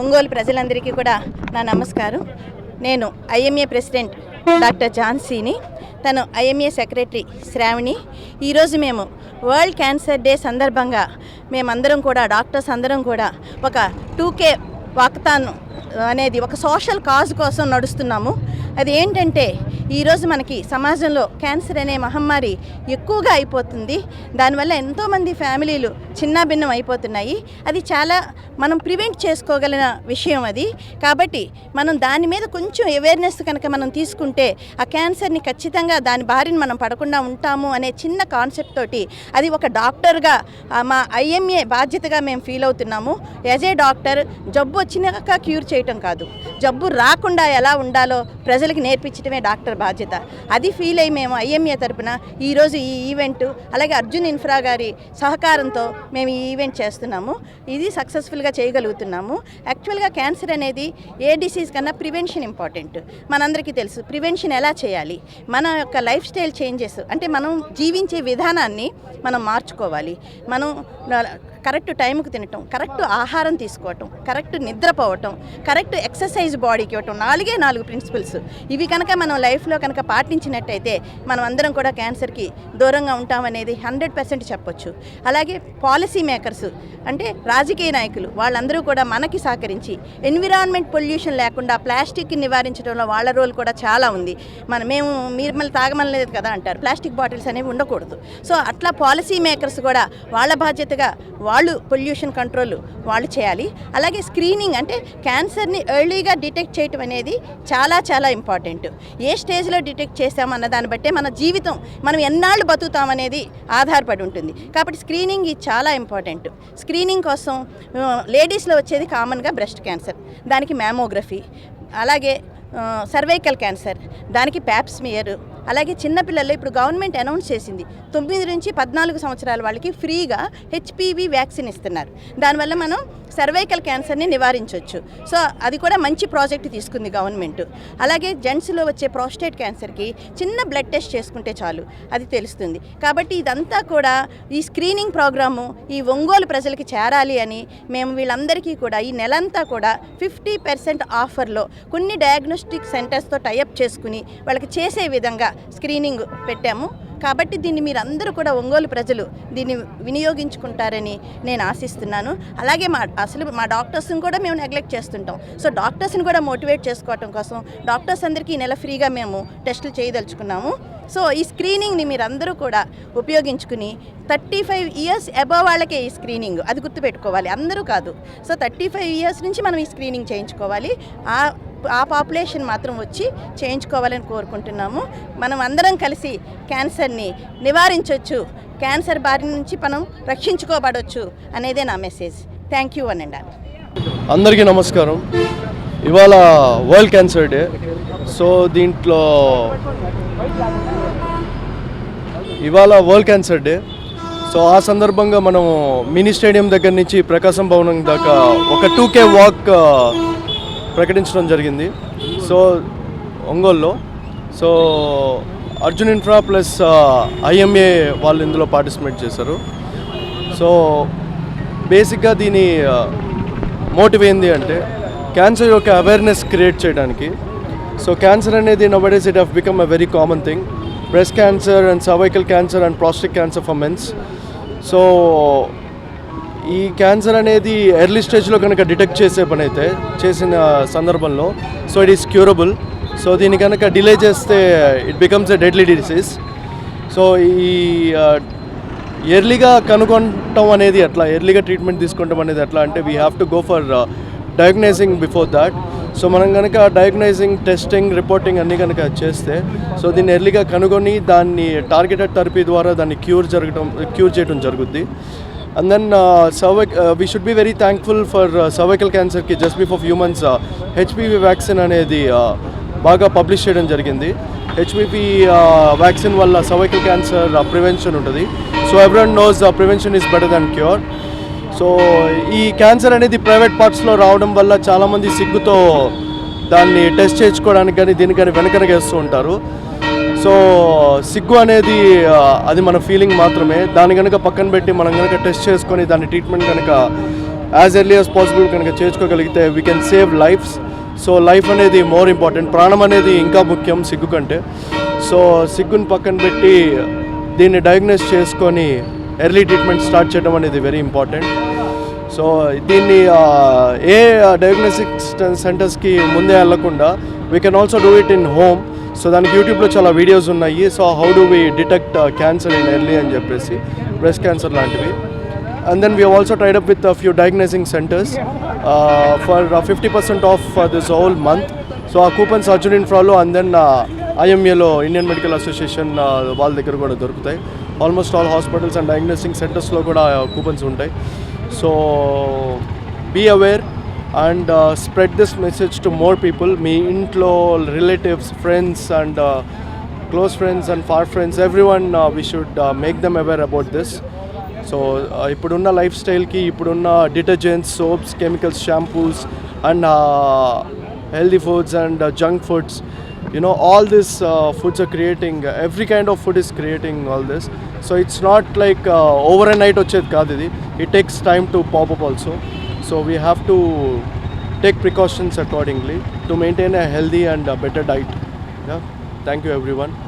ఒంగోలు ప్రజలందరికీ కూడా నా నమస్కారం. నేను ఐఎంఏ ప్రెసిడెంట్ డాక్టర్ ఝాన్సీని తను ఐఎంఏ సెక్రటరీ శ్రావణి. ఈరోజు మేము వరల్డ్ క్యాన్సర్ డే సందర్భంగా మేమందరం కూడా డాక్టర్స్ అందరం కూడా ఒక టూ కే వాక్తాన్ అనేది ఒక సోషల్ కాజ్ కోసం నడుస్తున్నాము. అది ఏంటంటే ఈరోజు మనకి సమాజంలో క్యాన్సర్ అనే మహమ్మారి ఎక్కువగా అయిపోతుంది. దానివల్ల ఎంతోమంది ఫ్యామిలీలు చిన్నాభిన్నం అయిపోతున్నాయి. అది చాలా మనం ప్రివెంట్ చేసుకోగలిగిన విషయం అది. కాబట్టి మనం దాని మీద కొంచెం అవేర్నెస్ కనుక మనం తీసుకుంటే ఆ క్యాన్సర్ని ఖచ్చితంగా దాని బారిన మనం పడకుండా ఉంటాము అనే చిన్న కాన్సెప్ట్ తోటి అది ఒక డాక్టర్గా మా ఐఎంఏ బాధ్యతగా మేము ఫీల్ అవుతున్నాము. యాజ్ ఏ డాక్టర్ జబ్బు వచ్చినాక క్యూర్ చేయటం కాదు. జబ్బు రాకుండా ఎలా ఉండాలో ప్రజలకు నేర్పించడమే డాక్టర్ బాధ్యత. అది ఫీల్ అయ్యి మేము ఐఎంఏ తరపున ఈరోజు ఈ ఈవెంట్ అలాగే అర్జున్ ఇన్ఫ్రా గారి సహకారంతో మేము ఈ ఈవెంట్ చేస్తున్నాము. ఇది సక్సెస్ఫుల్గా చేయగలుగుతున్నాము. యాక్చువల్గా క్యాన్సర్ అనేది ఏ డిసీజ్ కన్నా ప్రివెన్షన్ ఇంపార్టెంట్ మనందరికీ తెలుసు ప్రివెన్షన్ ఎలా చేయాలి? మన యొక్క లైఫ్ స్టైల్ చేంజెస్ అంటే మనం జీవించే విధానాన్ని మనం మార్చుకోవాలి. మనం కరెక్ట్ టైంకి తినటం కరెక్ట్ ఆహారం తీసుకోవటం కరెక్ట్ నిద్రపోవటం కరెక్ట్ ఎక్సర్సైజ్ బాడీకి ఇవ్వటం నాలుగే నాలుగు ప్రిన్సిపల్స్. ఇవి కనుక మనం లైఫ్లో కనుక పాటించినట్టయితే మనం అందరం కూడా క్యాన్సర్కి దూరంగా ఉంటామనేది హండ్రెడ్ పర్సెంట్ చెప్పొచ్చు. అలాగే పాలసీ మేకర్స్ అంటే రాజకీయ నాయకులు వాళ్ళందరూ కూడా మనకి సహకరించి ఎన్విరాన్మెంట్ పొల్యూషన్ లేకుండా ప్లాస్టిక్ నివారించడంలో వాళ్ళ రోల్ కూడా చాలా ఉంది. మన మేము మీరు మళ్ళీ తాగమనలేదు కదా అంటారు. ప్లాస్టిక్ బాటిల్స్ అనేవి ఉండకూడదు. సో అట్లా పాలసీ మేకర్స్ కూడా వాళ్ళ బాధ్యతగా వాళ్ళు పొల్యూషన్ కంట్రోల్ వాళ్ళు చేయాలి. అలాగే స్క్రీనింగ్ అంటే క్యాన్సర్ని ఎర్లీగా డిటెక్ట్ చేయటం అనేది చాలా చాలా ఇంపార్టెంట్ ఏ స్టేజ్లో డిటెక్ట్ చేసామన్న దాన్ని బట్టే మన జీవితం మనం ఎన్నాళ్ళు బతుకుతామనేది ఆధారపడి ఉంటుంది. కాబట్టి స్క్రీనింగ్ ఇది చాలా ఇంపార్టెంట్ స్క్రీనింగ్ కోసం లేడీస్లో వచ్చేది కామన్గా బ్రెస్ట్ క్యాన్సర్ దానికి మ్యామోగ్రఫీ అలాగే సర్వైకల్ క్యాన్సర్ దానికి ప్యాప్స్మియర్ అలాగే చిన్నపిల్లలు ఇప్పుడు గవర్నమెంట్ అనౌన్స్ చేసింది తొమ్మిది నుంచి పద్నాలుగు సంవత్సరాల వాళ్ళకి ఫ్రీగా హెచ్పివి వ్యాక్సిన్ ఇస్తున్నారు. దానివల్ల మనం సర్వైకల్ క్యాన్సర్ని నివారించవచ్చు సో అది కూడా మంచి ప్రాజెక్ట్ తీసుకుంది గవర్నమెంట్. అలాగే జెంట్స్లో వచ్చే ప్రోస్టేట్ క్యాన్సర్కి చిన్న బ్లడ్ టెస్ట్ చేసుకుంటే చాలు అది తెలుస్తుంది. కాబట్టి ఇదంతా కూడా ఈ స్క్రీనింగ్ ప్రోగ్రాము ఈ ఒంగోలు ప్రజలకి చేరాలి అని మేము వీళ్ళందరికీ కూడా ఈ నెలంతా కూడా ఫిఫ్టీ పర్సెంట్ ఆఫర్లో కొన్ని డయాగ్నోస్టిక్ సెంటర్స్తో టైఅప్ చేసుకుని వాళ్ళకి చేసే విధంగా స్క్రీనింగ్ పెట్టాము. కాబట్టి దీన్ని మీరు అందరూ కూడా ఒంగోలు ప్రజలు దీన్ని వినియోగించుకుంటారని నేను ఆశిస్తున్నాను. అలాగే మా అసలు మా డాక్టర్స్ని కూడా మేము నెగ్లెక్ట్ చేస్తుంటాం. సో డాక్టర్స్ని కూడా మోటివేట్ చేసుకోవటం కోసం డాక్టర్స్ అందరికీ ఈ నెల ఫ్రీగా మేము టెస్టులు చేయదలుచుకున్నాము. సో ఈ స్క్రీనింగ్ని మీరు అందరూ కూడా ఉపయోగించుకుని థర్టీ ఫైవ్ ఇయర్స్ అబవ్ వాళ్ళకే ఈ స్క్రీనింగ్. అది గుర్తుపెట్టుకోవాలి. అందరూ కాదు. సో థర్టీ ఫైవ్ ఇయర్స్ నుంచి మనం ఈ స్క్రీనింగ్ చేయించుకోవాలి. ఆ ఆ పాపులేషన్ మాత్రం వచ్చి చేయించుకోవాలని కోరుకుంటున్నాము. మనం అందరం కలిసి క్యాన్సర్ని నివారించవచ్చు క్యాన్సర్ బారి నుంచి మనం రక్షించుకోబడవచ్చు అనేదే నా మెసేజ్. థ్యాంక్ యూ అని అండి అందరికీ నమస్కారం. ఇవాళ వరల్డ్ క్యాన్సర్ డే. సో దీంట్లో ఇవాళ వరల్డ్ క్యాన్సర్ డే. సో ఆ సందర్భంగా మనం మినీ స్టేడియం దగ్గర నుంచి ప్రకాశం భవనం దాకా ఒక టూ కే వాక్ ప్రకటించడం జరిగింది. So ఒంగోల్లో. So Arjun infra plus I M A వాళ్ళు ఇందులో పార్టిసిపేట్ చేశారు. సో బేసిక్గా దీని మోటివ్ ఏంది అంటే క్యాన్సర్ యొక్క అవేర్నెస్ క్రియేట్ చేయడానికి. సో క్యాన్సర్ అనేది nowadays it have become a very common thing breast cancer and cervical cancer and prostate cancer for mens so ఈ క్యాన్సర్ అనేది ఎర్లీ స్టేజ్లో కనుక డిటెక్ట్ చేసే పని అయితే చేసిన సందర్భంలో so it is curable so దీన్ని కనుక డిలే చేస్తే it becomes a deadly disease so ఈ ఎర్లీగా కనుగొనటం అనేది ఎట్లా ఎర్లీగా ట్రీట్మెంట్ తీసుకుంటాం అనేది ఎట్లా అంటే we have to go for diagnosing before that so మనం కనుక డయాగ్నైజింగ్ టెస్టింగ్ రిపోర్టింగ్ అన్నీ కనుక చేస్తే సో దీన్ని ఎర్లీగా కనుగొని దాన్ని టార్గెటెడ్ థెరపీ ద్వారా దాన్ని క్యూర్ జరగడం క్యూర్ చేయడం జరుగుద్ది. And then cervic we should be very thankful for cervical క్యాన్సర్కి just before few months H P V vaccine అనేది uh, బాగా పబ్లిష్ చేయడం జరిగింది. హెచ్పివి వ్యాక్సిన్ uh, వల్ల సర్వైకల్ క్యాన్సర్ ప్రివెన్షన్ ఉంటుంది. So everyone knows prevention is better than cure so ఈ cancer అనేది private పార్ట్స్లో రావడం వల్ల చాలామంది సిగ్గుతో దాన్ని టెస్ట్ చేయించుకోవడానికి కానీ దీనికి కానీ వెనకనగేస్తూ ఉంటారు. సో సిగ్గు అనేది అది మన ఫీలింగ్ మాత్రమే. దాన్ని కనుక పక్కన పెట్టి మనం కనుక టెస్ట్ చేసుకొని దాని ట్రీట్మెంట్ కనుక యాజ్ ఎర్లీ యాజ్ పాసిబుల్ కనుక చేర్చుకోగలిగితే we can save lifes so life అనేది మోర్ ఇంపార్టెంట్ ప్రాణం అనేది ఇంకా ముఖ్యం సిగ్గు కంటే. సో సిగ్గుని పక్కన పెట్టి దీన్ని డయాగ్నోస్ చేసుకొని ఎర్లీ ట్రీట్మెంట్ స్టార్ట్ చేయడం అనేది వెరీ ఇంపార్టెంట్ సో దీన్ని ఏ డయాగ్నోస్టిక్ సెంటర్స్కి ముందే వెళ్ళకుండా we can also do it in home so దానికి యూట్యూబ్లో చాలా వీడియోస్ ఉన్నాయి. So how do we detect cancer in early అని చెప్పేసి బ్రెస్ట్ క్యాన్సర్ లాంటివి. And then we also tied up with few diagnosing centres for fifty percent of this whole month so ఆ coupons Arjun ఇన్ఫ్రాలో and then ఐఎంఏలో Indian medical association వాళ్ళ దగ్గర కూడా దొరుకుతాయి. Almost all hospitals and diagnosing సెంటర్స్లో కూడా కూపన్స్ ఉంటాయి. So be aware and spread this message to more people మీ ఇంట్లో relatives friends and close friends and far friends every one we should make them aware about this so ఇప్పుడున్న life స్టైల్కి ఇప్పుడున్న detergents soaps chemicals shampoos and healthy foods and junk foods you know all this foods are creating every kind of food is creating all this so it's not like over and night వచ్చేది కాదు ఇది. It takes time to pop up also so we have to take precautions accordingly to maintain a healthy and uh, better diet. Yeah. Thank you everyone